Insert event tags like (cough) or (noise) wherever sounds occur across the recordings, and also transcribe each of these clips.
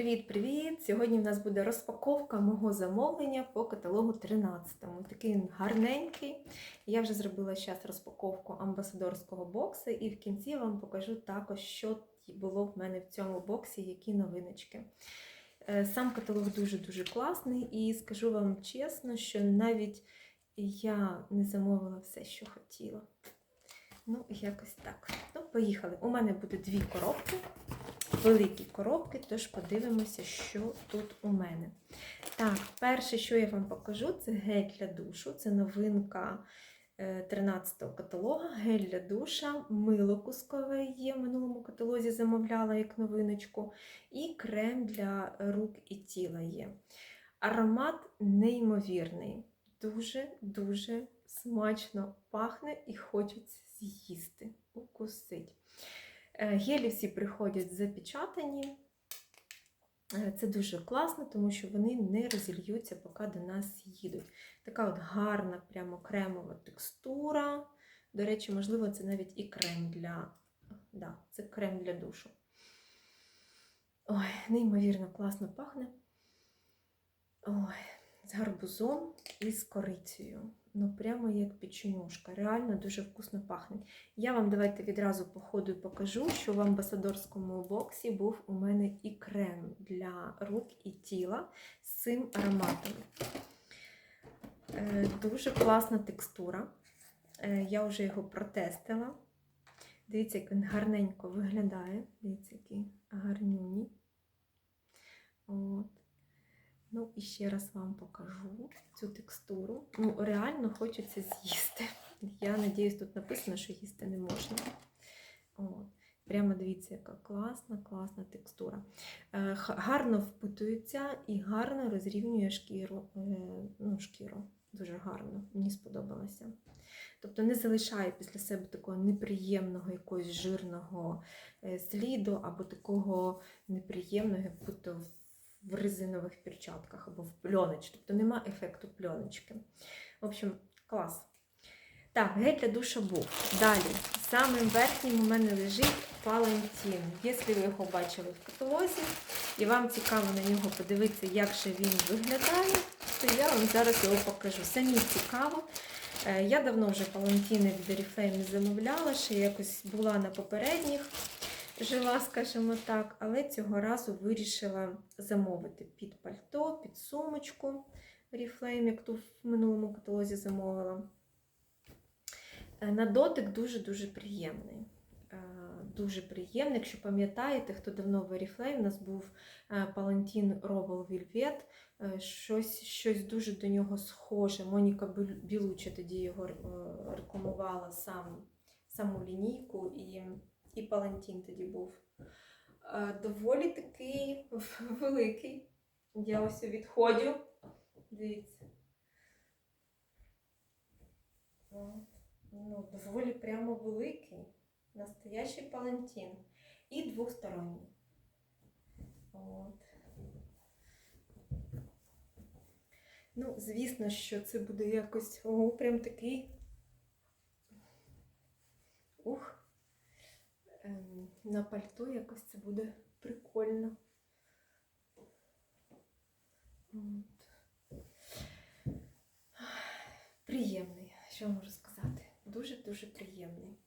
Привіт-привіт! Сьогодні в нас буде розпаковка мого замовлення по каталогу 13-му. Такий гарненький. Я вже зробила зараз розпаковку амбасадорського боксу, і в кінці вам покажу також, що було в мене в цьому боксі, які новиночки. Е, Сам каталог дуже-дуже класний, і скажу вам чесно, що навіть я не замовила все, що хотіла. Ну, якось так. Ну, поїхали. У мене буде дві коробки великі коробки, тож подивимося, що тут у мене. Так, перше, що я вам покажу, це гель для душу. Це новинка 13-го каталога. Гель для душа, мило кускове є. В минулому каталозі замовляла як новиночку. І крем для рук і тіла є. Аромат неймовірний. Дуже-дуже смачно пахне і хочеться з'їсти, укусить. Гелі всі приходять запечатані. Це дуже класно, тому що вони не розільються, поки до нас їдуть. Така от гарна, прямо кремова текстура. До речі, можливо, це навіть і крем для да, це крем для душу. Ой, неймовірно класно пахне. Ой, з гарбузом і з корицею. Ну, прямо як печенюшка. Реально дуже вкусно пахне. Я вам давайте відразу по ходу покажу, що в амбасадорському боксі був у мене і крем для рук і тіла з цим ароматом. Е, дуже класна текстура. Е, я вже його протестила. Дивіться, як він гарненько виглядає. Дивіться, який гарнюній. От. Ну, і ще раз вам покажу цю текстуру. Ну, реально хочеться з'їсти. (laughs) Я надіюсь, тут написано, що їсти не можна. От. Прямо дивіться, яка класна, класна текстура. Е, гарно впитується і гарно розрівнює шкіру. Е, ну, шкіру. Дуже гарно, мені сподобалося. Тобто не залишає після себе такого неприємного якогось жирного е, сліду або такого неприємного, як будто в резинових перчатках або в пленочці. Тобто нема ефекту пленочки. В общем, клас. Так, гель для душа був. Далі, самим верхнім у мене лежить Палантін. Якщо ви його бачили в каталозі, і вам цікаво на нього подивитися, як же він виглядає, то я вам зараз його покажу. Самі цікаво. Я давно вже палантіни від Oriflame замовляла, ще якось була на попередніх жила, скажімо так, але цього разу вирішила замовити під пальто, під сумочку Oriflame, як ту в минулому каталозі замовила. На дотик дуже-дуже приємний. Дуже приємний. Якщо пам'ятаєте, хто давно в Oriflame, у нас був Palantin Roval Velvet, щось щось дуже до нього схоже. Моніка Білуча тоді його рекламувала сам, саму лінійку. і і Палантін тоді був. Доволі такий (laughs) великий. Я ось відходю. Дивіться. Ну, доволі прямо великий. Настоящий палантін. І двосторонній. От. Ну, звісно, що це буде якось о, прям такий. Ух на пальто якось це буде прикольно. Приємний, що можу сказати. Дуже-дуже приємний.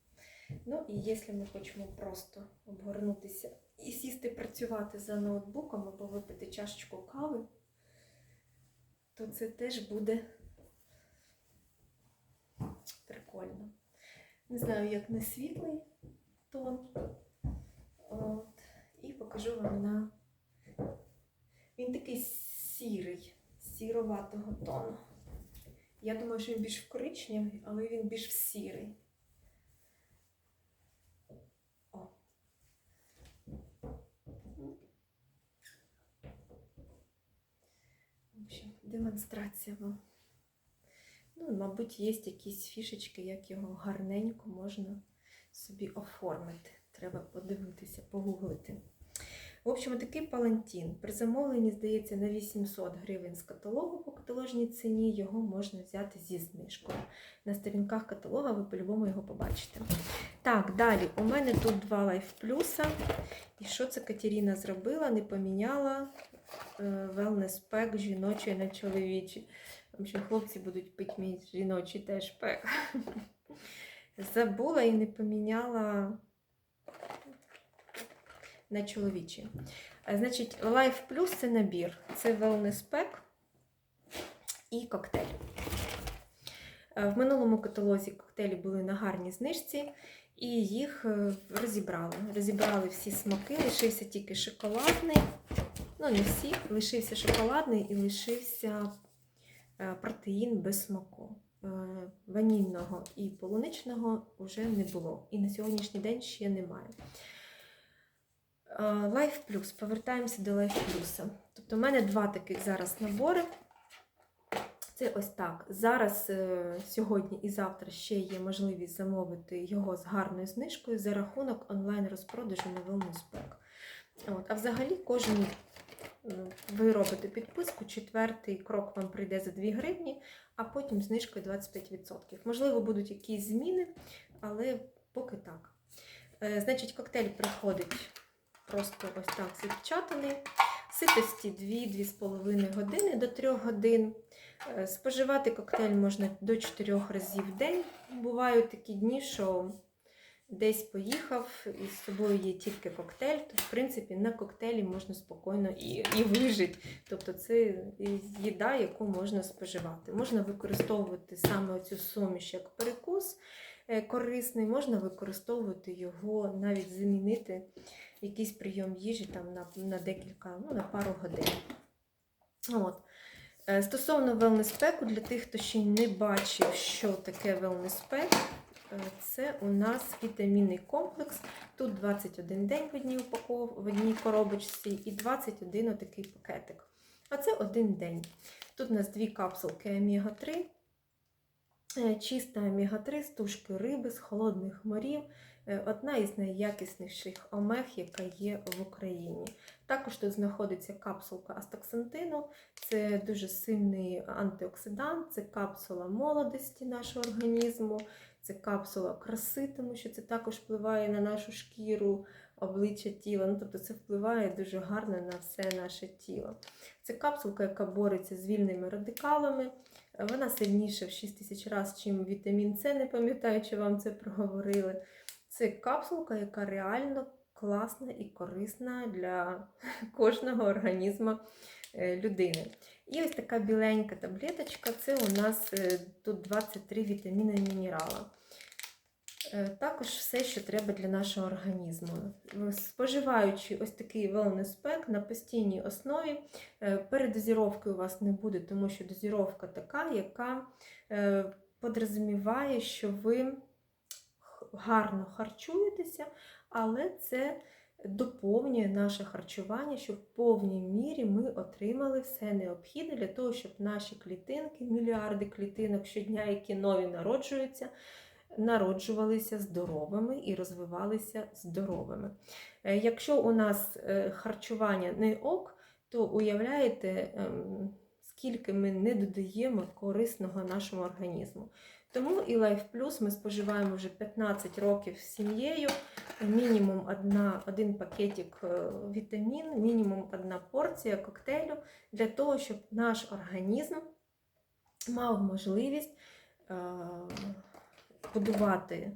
Ну і якщо ми хочемо просто обгорнутися і сісти працювати за ноутбуком або випити чашечку кави, то це теж буде прикольно. Не знаю, як не світлий тон. От. І покажу вам на. Він такий сірий, сіроватого тону. Я думаю, що він більш в коричневий, але він більш в сірий. О. В общем, демонстрація вам. Ну, мабуть, є якісь фішечки, як його гарненько можна собі оформити. Треба подивитися, погуглити. В общем, такий палантін. При замовленні, здається, на 800 гривень з каталогу по каталожній ціні його можна взяти зі знижкою. На сторінках каталога ви по-любому його побачите. Так, далі. У мене тут два лайф плюса. І що це Катерина зробила? Не поміняла wellness пек жіночий на чоловічий. В общем, хлопці будуть пити мій жіночий теж пек. Забула і не поміняла на чоловічі. Е, Значить, Life Plus це набір. Це wellness pack і коктейль. Е, В минулому каталозі коктейлі були на гарній знижці, і їх е, розібрали. Розібрали всі смаки, лишився тільки шоколадний. Ну, не всі, лишився шоколадний і лишився протеїн без смаку. Е, Ванільного і полуничного вже не було. І на сьогоднішній день ще немає. Е, Life Plus. Повертаємося до Life Plus. Тобто, у мене два таких зараз набори. Це ось так. Зараз, е, сьогодні і завтра ще є можливість замовити його з гарною знижкою за рахунок онлайн-розпродажу на Wellness От. А взагалі кожен ви робите підписку, четвертий крок вам прийде за 2 гривні, а потім знижкою 25%. Можливо, будуть якісь зміни, але поки так. Е, Значить, коктейль приходить просто ось так запечатаний. Ситості 2-2,5 години до 3 годин. Е, Споживати коктейль можна до 4 разів в день. Бувають такі дні, що десь поїхав і з собою є тільки коктейль, то в принципі на коктейлі можна спокійно і, і вижити. Тобто це їда, яку можна споживати. Можна використовувати саме цю суміш як перекус е, корисний, можна використовувати його, навіть замінити якийсь прийом їжі там, на, на декілька, ну, на пару годин. От. Е, Стосовно wellness-пеку, для тих, хто ще не бачив, що таке wellness-пек, е, це у нас вітамінний комплекс. Тут 21 день в одній, упаков... в одній коробочці і 21 отакий пакетик. А це один день. Тут у нас дві капсулки омега-3, е, чиста омега-3 з тушки риби, з холодних морів. Е, Одна із найякісніших омег, яка є в Україні. Також тут знаходиться капсулка астаксантину, це дуже сильний антиоксидант, це капсула молодості нашого організму, це капсула краси, тому що це також впливає на нашу шкіру, обличчя тіла. Ну, тобто це впливає дуже гарно на все наше тіло. Це капсулка, яка бореться з вільними радикалами. Вона сильніша в 6 тисяч разів, чим вітамін С, не пам'ятаю, чи вам це проговорили. Це капсулка, яка реально класна і корисна для (laughs) кожного організму е, людини. І ось така біленька таблеточка це у нас е, тут 23 вітаміни і мінерала. Е, Також все, що треба для нашого організму. Споживаючи ось такий wellness pack на постійній основі, е, передозіровки у вас не буде, тому що дозіровка така, яка подрозуміває, що ви гарно харчуєтеся, але це доповнює наше харчування, щоб в повній мірі ми отримали все необхідне для того, щоб наші клітинки, мільярди клітинок щодня, які нові народжуються, народжувалися здоровими і розвивалися здоровими. Е, Якщо у нас е, харчування не ок, то уявляєте, ем, скільки ми не додаємо корисного нашому організму. Тому і Life Plus ми споживаємо вже 15 років з сім'єю. Мінімум одна, один пакетик е, вітамін, мінімум одна порція коктейлю для того, щоб наш організм мав можливість е, будувати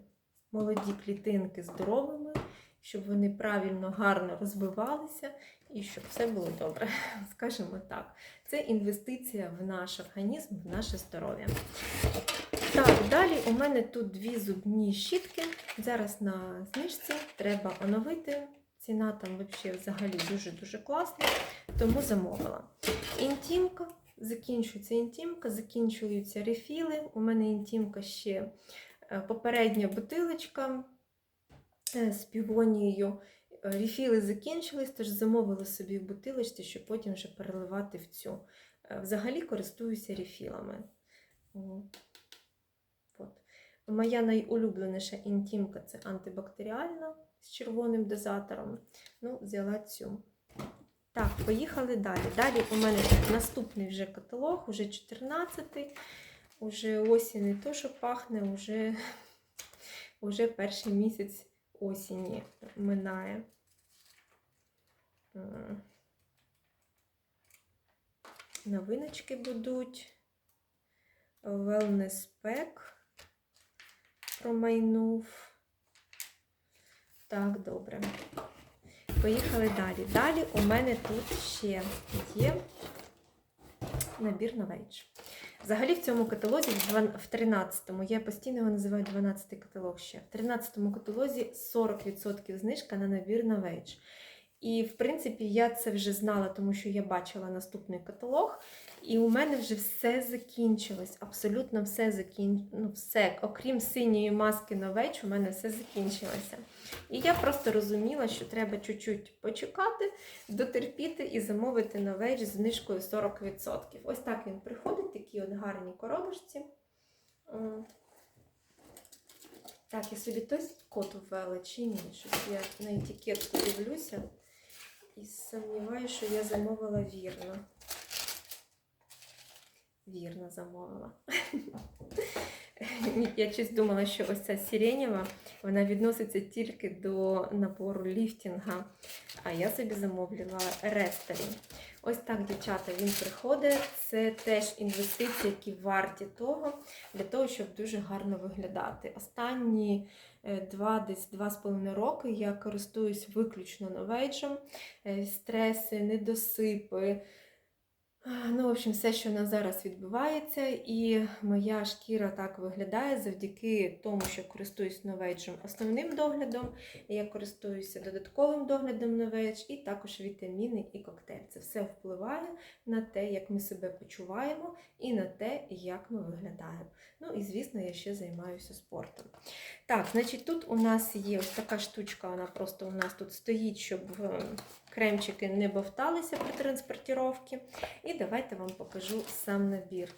молоді клітинки здоровими, щоб вони правильно, гарно розвивалися і щоб все було добре. Скажімо так, це інвестиція в наш організм, в наше здоров'я. Так, далі у мене тут дві зубні щітки. Зараз на знижці треба оновити. Ціна там взагалі, дуже-дуже класна, тому замовила. Інтімка, закінчується інтімка, закінчуються рефіли. У мене інтімка ще е, попередня бутилочка е, з півонією. Е, Рефіли закінчились, тож замовила собі в бутилочці, щоб потім вже переливати в цю. Взагалі користуюся рефілами. Моя найулюбленіша інтімка це антибактеріальна з червоним дозатором. Ну, взяла цю. Так, поїхали далі. Далі у мене наступний вже каталог, уже 14-й. Уже осінь не то, що пахне, уже, уже перший місяць осені минає. Новиночки будуть. Wellness Pack промайнув. Так, добре. Поїхали далі. Далі у мене тут ще є набір Novage. Взагалі в цьому каталозі, в 13-му, я постійно його називаю 12-й каталог ще. В 13-му каталозі 40% знижка на набір Novage. І, в принципі, я це вже знала, тому що я бачила наступний каталог. І у мене вже все закінчилось. Абсолютно все закінчилось. Ну, все, окрім синьої маски Novage, у мене все закінчилося. І я просто розуміла, що треба чуть-чуть почекати, дотерпіти і замовити Novage з знижкою 40%. Ось так він приходить, такі от гарні коробочці. Так, я собі той код ввела чи ні? Щось я на етикетку дивлюся і сумніваюся, що я замовила вірно. Вірно замовила. (laughs) Я щось думала, що ось ця сиренєва, вона відноситься тільки до набору ліфтінга. А я собі замовлювала рестері. Ось так, дівчата, він приходить. Це теж інвестиції, які варті того, для того, щоб дуже гарно виглядати. Останні е, два, десь два з половиною роки я користуюсь виключно новейджем. Е, Стреси, недосипи. Ну, в общем, все, що на зараз відбувається, і моя шкіра так виглядає завдяки тому, що користуюсь новейджем основним доглядом, я користуюся додатковим доглядом новейдж, і також вітаміни і коктейль. Це все впливає на те, як ми себе почуваємо, і на те, як ми виглядаємо. Ну і звісно, я ще займаюся спортом. Так, значить, тут у нас є ось така штучка, вона просто у нас тут стоїть, щоб е, кремчики не бовталися при транспортировці. І давайте вам покажу сам набір.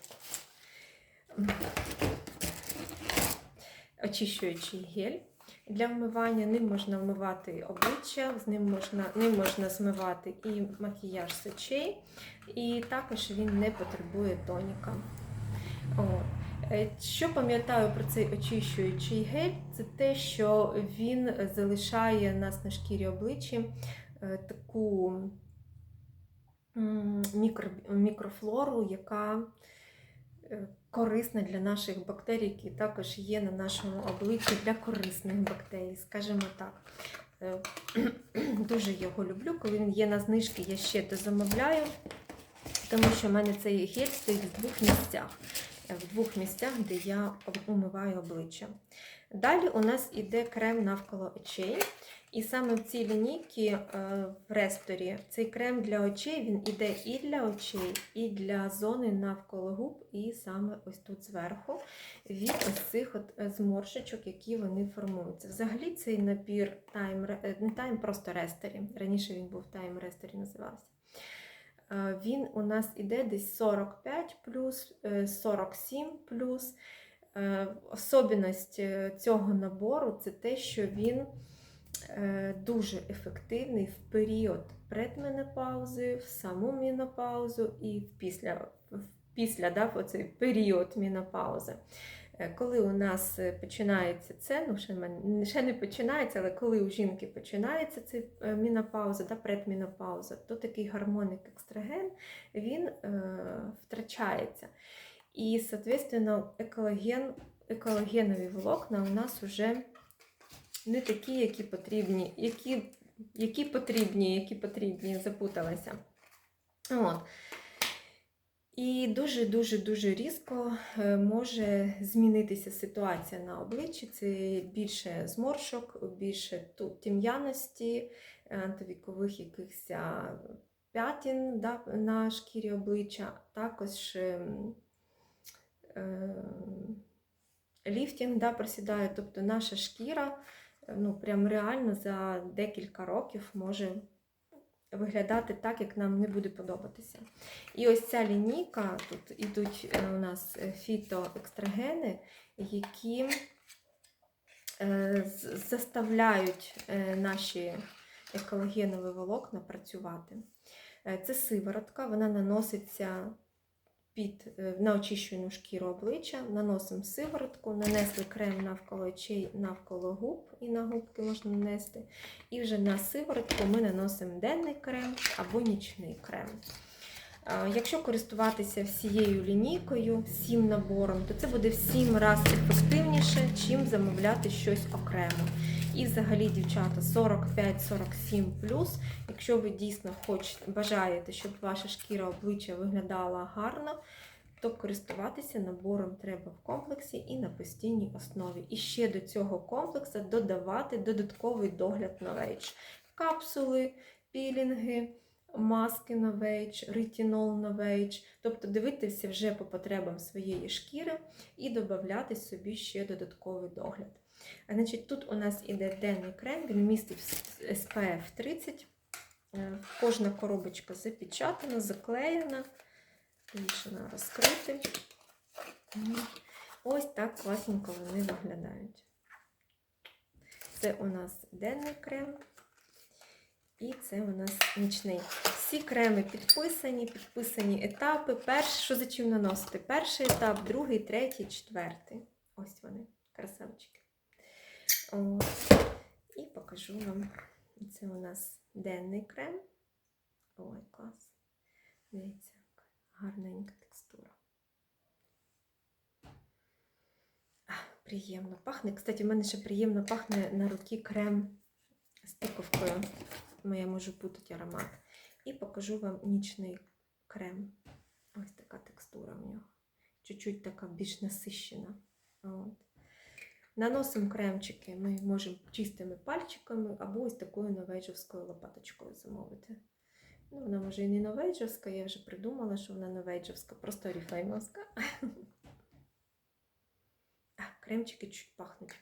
Очищуючий гель для вмивання. Ним можна вмивати обличчя, з ним можна, ним можна змивати і макіяж з очей, і також він не потребує тоніка. О. Е, Що пам'ятаю про цей очищуючий гель, це те, що він залишає нас на шкірі обличчя таку мікро, мікрофлору, яка е, корисна для наших бактерій, які також є на нашому обличчі для корисних бактерій, скажімо так. Е, (clears throat) Дуже його люблю. Коли він є на знижки, я ще дозамовляю, тому що в мене цей гель стоїть в двох місцях. Е, В двох місцях, де я умиваю обличчя. Далі у нас іде крем навколо очей. І саме в цій лінійці е, в ресторі цей крем для очей він іде і для очей, і для зони навколо губ, і саме ось тут зверху від ось цих от е, зморшечок, які вони формуються. Взагалі цей набір тайм, не тайм, просто рестері. Раніше він був тайм рестері називався. Е, Він у нас іде десь 45 плюс, е, 47 плюс. Е, Особливість е, цього набору це те, що він е, дуже ефективний в період предменопаузи, в саму менопаузу і після, після да, в період менопаузи. Е, Коли у нас е, починається це, ну ще, не починається, але коли у жінки починається ця е, менопауза, да, предменопауза, то такий гормоник екстраген він е, втрачається. І, соответственно, екологен, екологенові волокна у нас вже не такі, які потрібні, які, які потрібні, які потрібні, запуталася. От. І дуже-дуже-дуже різко е, може змінитися ситуація на обличчі. Це більше зморшок, більше тім'яності, антивікових якихось п'ятін да, на шкірі обличчя, також ем, ем, ліфтінг да, просідає. Тобто наша шкіра е, ну, прям реально за декілька років може виглядати так, як нам не буде подобатися. І ось ця лінійка, тут ідуть е, у нас е, фітоекстрагени, які е, заставляють наші екологенові волокна працювати. Це сиворотка, вона наноситься під, е, на очищену шкіру обличчя, наносимо сиворотку, нанесли крем навколо очей, навколо губ, і на губки можна нанести. І вже на сиворотку ми наносимо денний крем або нічний крем. Якщо користуватися всією лінійкою, всім набором, то це буде в 7 разів ефективніше, чим замовляти щось окремо. І взагалі, дівчата, 45-47 якщо ви дійсно хочете, бажаєте, щоб ваша шкіра обличчя виглядала гарно, то користуватися набором треба в комплексі і на постійній основі. І ще до цього комплексу додавати додатковий догляд на вейдж. Капсули, пілінги, маски на вейдж, ретінол на вейдж. Тобто дивитися вже по потребам своєї шкіри і додати собі ще додатковий догляд. Значить, тут у нас іде денний крем, він містить SPF 30. Е, Кожна коробочка запечатана, заклеєна, повішена розкрити. Ось так класненько вони виглядають. Це у нас денний крем. І це у нас нічний. Всі креми підписані, підписані етапи. Перший, що за чим наносити? Перший етап, другий, третій, четвертий. Ось вони, красавчики. Ось. І покажу вам. Це у нас денний крем. Ой, клас. Дивіться, гарненька текстура. А, приємно пахне. Кстати, в мене ще приємно пахне на руки крем з тиковкою. Ну, я можу путати аромат. І покажу вам нічний крем. Ось така текстура в нього. Чуть-чуть така більш насищена. От. Наносимо кремчики ми можемо чистими пальчиками або ось такою новейджовською лопаточкою замовити. Ну, вона може і не новейджовська, я вже придумала, що вона новейджовська, просто оріфлеймовська. А, кремчики чуть пахнуть.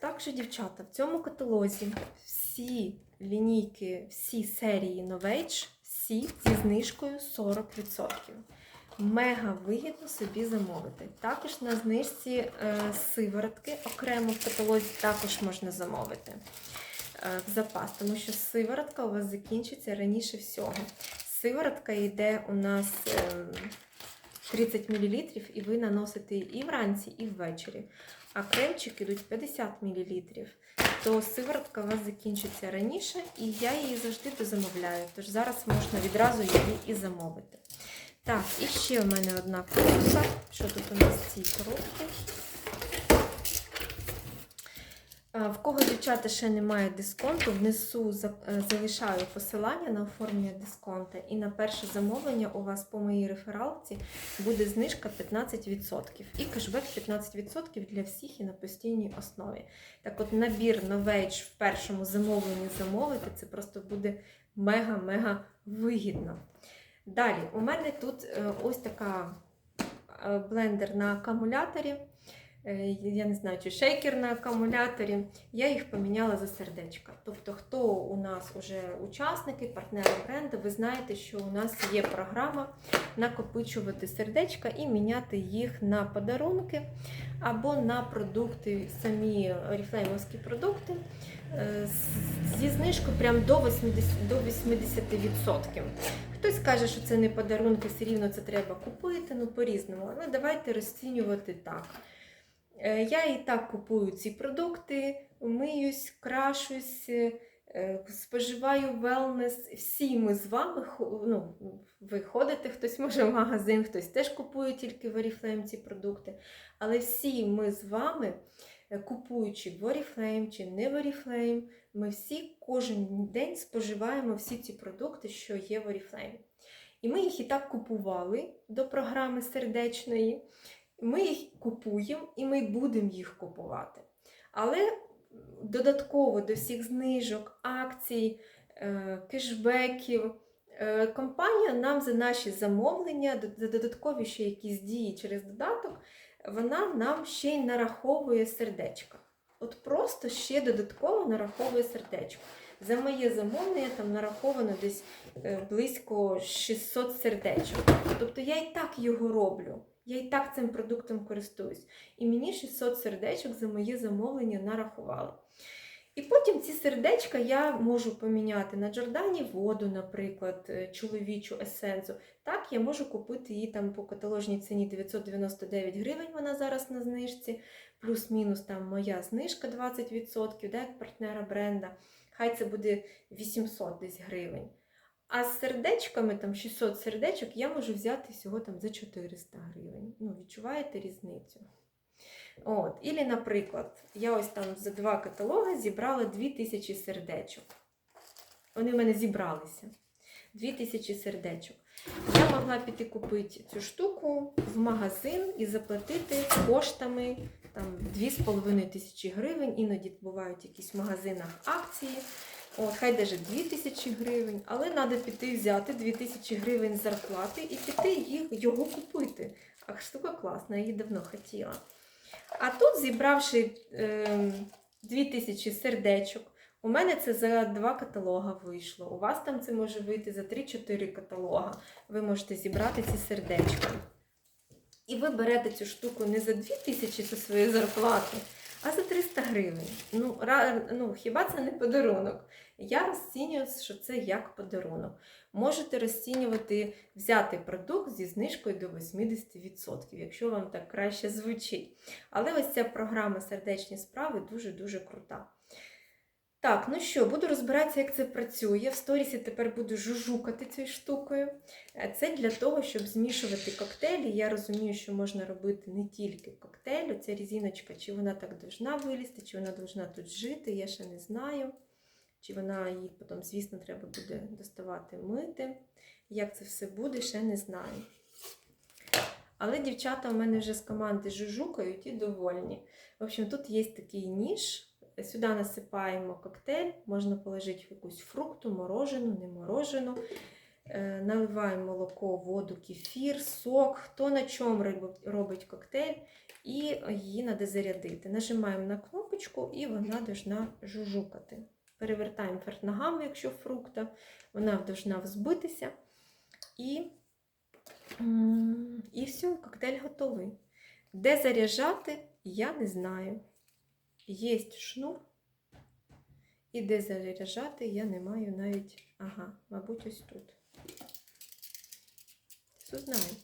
Так що, дівчата, в цьому каталозі всі лінійки, всі серії Novage, всі зі знижкою 40%. Мега вигідно собі замовити. Також на знижці е, сиворотки окремо в каталозі також можна замовити е, в запас, тому що сиворотка у вас закінчиться раніше всього. Сиворотка йде у нас е, 30 мл, і ви наносите і вранці, і ввечері. А кремчик ідуть 50 мл. То сиворотка у вас закінчиться раніше, і я її завжди дозамовляю. Тож зараз можна відразу її і замовити. Так, і ще у мене одна коробка. Що тут у нас в цій коробці? В кого дівчата ще немає дисконту, внизу е, залишаю посилання на оформлення дисконта. І на перше замовлення у вас по моїй рефералці буде знижка 15%. І кешбек 15% для всіх і на постійній основі. Так от набір Novage в першому замовленні замовити, це просто буде мега-мега вигідно. Далі, у мене тут е, ось така е, блендер на акумуляторі. Е, Я не знаю, чи шейкер на акумуляторі. Я їх поміняла за сердечка. Тобто, хто у нас вже учасники, партнери бренду, ви знаєте, що у нас є програма накопичувати сердечка і міняти їх на подарунки або на продукти, самі оріфлеймовські продукти зі знижкою прям до 80%. До 80%. Хтось каже, що це не подарунки, все рівно це треба купити, ну по-різному. Але давайте розцінювати так. Е, Я і так купую ці продукти, миюсь, крашусь, е, споживаю велнес. Всі ми з вами ну, ви ходите, хтось може в магазин, хтось теж купує тільки в Oriflame ці продукти. Але всі ми з вами, е, купуючи в Oriflame чи не в Oriflame, ми всі кожен день споживаємо всі ці продукти, що є в Oriflame. І ми їх і так купували до програми сердечної. Ми їх купуємо і ми будемо їх купувати. Але додатково до всіх знижок, акцій, е, кешбеків, е, компанія нам за наші замовлення, за додаткові ще якісь дії через додаток, вона нам ще й нараховує сердечка. От просто ще додатково нараховує сердечко. За моє замовлення там нараховано десь е, близько 600 сердечок. Тобто я і так його роблю. Я і так цим продуктом користуюсь. І мені 600 сердечок за моє замовлення нарахували. І потім ці сердечка я можу поміняти на Джордані воду, наприклад, е, чоловічу есенцу. Так, я можу купити її там по каталожній ціні 999 гривень, вона зараз на знижці, плюс-мінус там моя знижка 20%, да, як партнера бренда. Хай це буде 800 десь гривень. А з сердечками, там 600 сердечок, я можу взяти всього там за 400 гривень. Ну, відчуваєте різницю? От. Ілі, наприклад, я ось там за два каталоги зібрала 2000 сердечок. Вони в мене зібралися. 2000 сердечок. Я могла піти купити цю штуку в магазин і заплатити коштами там 2,5 тисячі гривень. Іноді бувають якісь в магазинах акції. От, хай навіть 2000 гривень, але треба піти взяти 2000 гривень зарплати і піти їх, його купити. А штука класна, я її давно хотіла. А тут, зібравши е, 2000 сердечок, у мене це за два каталога вийшло. У вас там це може вийти за 3-4 каталога. Ви можете зібрати ці сердечка. І ви берете цю штуку не за 2000 зі своєї зарплати, а за 300 гривень. Ну, ра, ну, хіба це не подарунок? Я розцінюю, що це як подарунок. Можете розцінювати, взяти продукт зі знижкою до 80%, якщо вам так краще звучить. Але ось ця програма сердечні справи дуже-дуже крута. Так, ну що, буду розбиратися, як це працює. В сторісі тепер буду жужукати цією штукою. Е, Це для того, щоб змішувати коктейлі. Я розумію, що можна робити не тільки коктейль. Ця різиночка, чи вона так должна вилізти, чи вона должна тут жити, я ще не знаю. Чи вона її потім, звісно, треба буде доставати мити. Як це все буде, ще не знаю. Але дівчата у мене вже з команди жужукають і довольні. В общем, тут є такий ніж. Сюди насипаємо коктейль, можна положити якусь фрукту, морожену, не морожену. Е, Наливаємо молоко, воду, кефір, сок, хто на чому робить- коктейль, і її треба зарядити. Нажимаємо на кнопочку і вона должна жужукати. Перевертаємо вверх ногами, якщо фрукта, вона должна взбитися. І, і все, коктейль готовий. Де заряджати, я не знаю. Є шнур. І де заряджати я не маю навіть. Ага, мабуть, ось тут. Все знаю.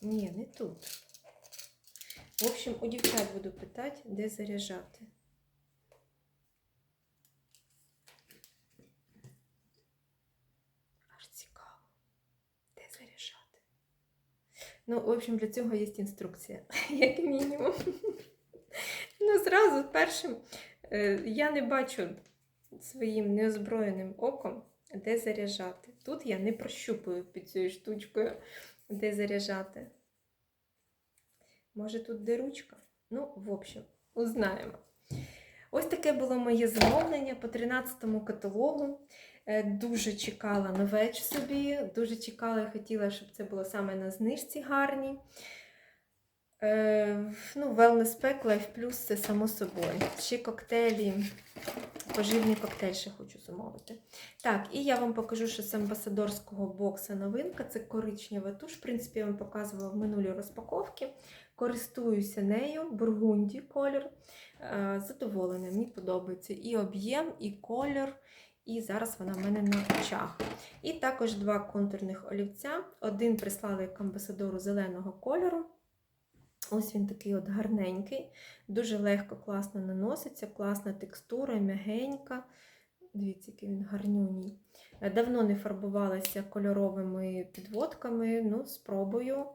Ні, не тут. В общем, у дівчат буду питати, де заряджати. Аж цікаво. Де заряджати? Ну, в общем, для цього є інструкція, (laughs) як мінімум. Ну, зразу першим е, я не бачу своїм неозброєним оком, де заряджати. Тут я не прощупую під цією штучкою, де заряджати. Може, тут де ручка? Ну, в общем, узнаємо. Ось таке було моє замовлення по 13-му каталогу. Е, Дуже чекала новеч собі, дуже чекала і хотіла, щоб це було саме на знижці гарній. Е, ну, Wellness Pack Life Plus це само собою. Ще коктейлі, поживний коктейль ще хочу замовити. Так, і я вам покажу, що з амбасадорського бокса новинка це коричнева туш. В принципі, я вам показувала в минулій розпаковці. Користуюся нею, бургунді колір. Е, Задоволена, мені подобається і об'єм, і колір. І зараз вона в мене на очах. І також два контурних олівця. Один прислали як амбасадору зеленого кольору. Ось він такий от гарненький, дуже легко, класно наноситься, класна текстура, м'ягенька. Дивіться, який він гарнюній. Е, Давно не фарбувалася кольоровими підводками. Ну, спробую,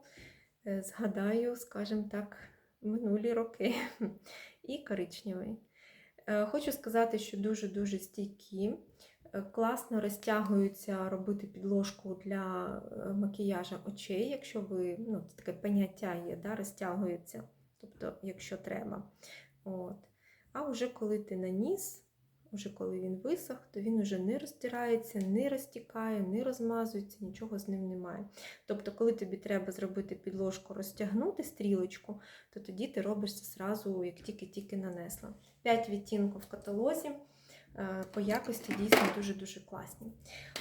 е, згадаю, скажімо так, минулі роки. (laughs) І коричневий. Е, Хочу сказати, що дуже-дуже стійкі. Класно розтягуються робити підложку для е, макіяжа очей, якщо ви, ну, це таке поняття є, да, розтягується, тобто, якщо треба. От. А вже коли ти наніс, вже коли він висох, то він вже не розтирається, не розтікає, не розмазується, нічого з ним немає. Тобто, коли тобі треба зробити підложку, розтягнути стрілочку, то тоді ти робиш це зразу, як тільки-тільки нанесла. 5 відтінків в каталозі. Е, по якості дійсно дуже-дуже класні.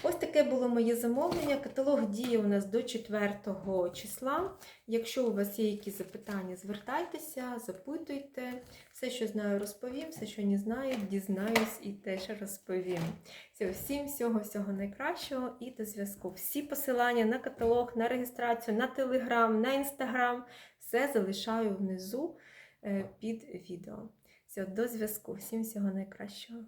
Ось таке було моє замовлення. Каталог діє у нас до 4 числа. Якщо у вас є якісь запитання, звертайтеся, запитуйте. Все, що знаю, розповім, все, що не знаю, дізнаюсь і теж розповім. Всім всього-всього найкращого і до зв'язку. Всі посилання на каталог, на реєстрацію, на телеграм, на інстаграм все залишаю внизу е, під відео. Все, до зв'язку. Всім всього найкращого.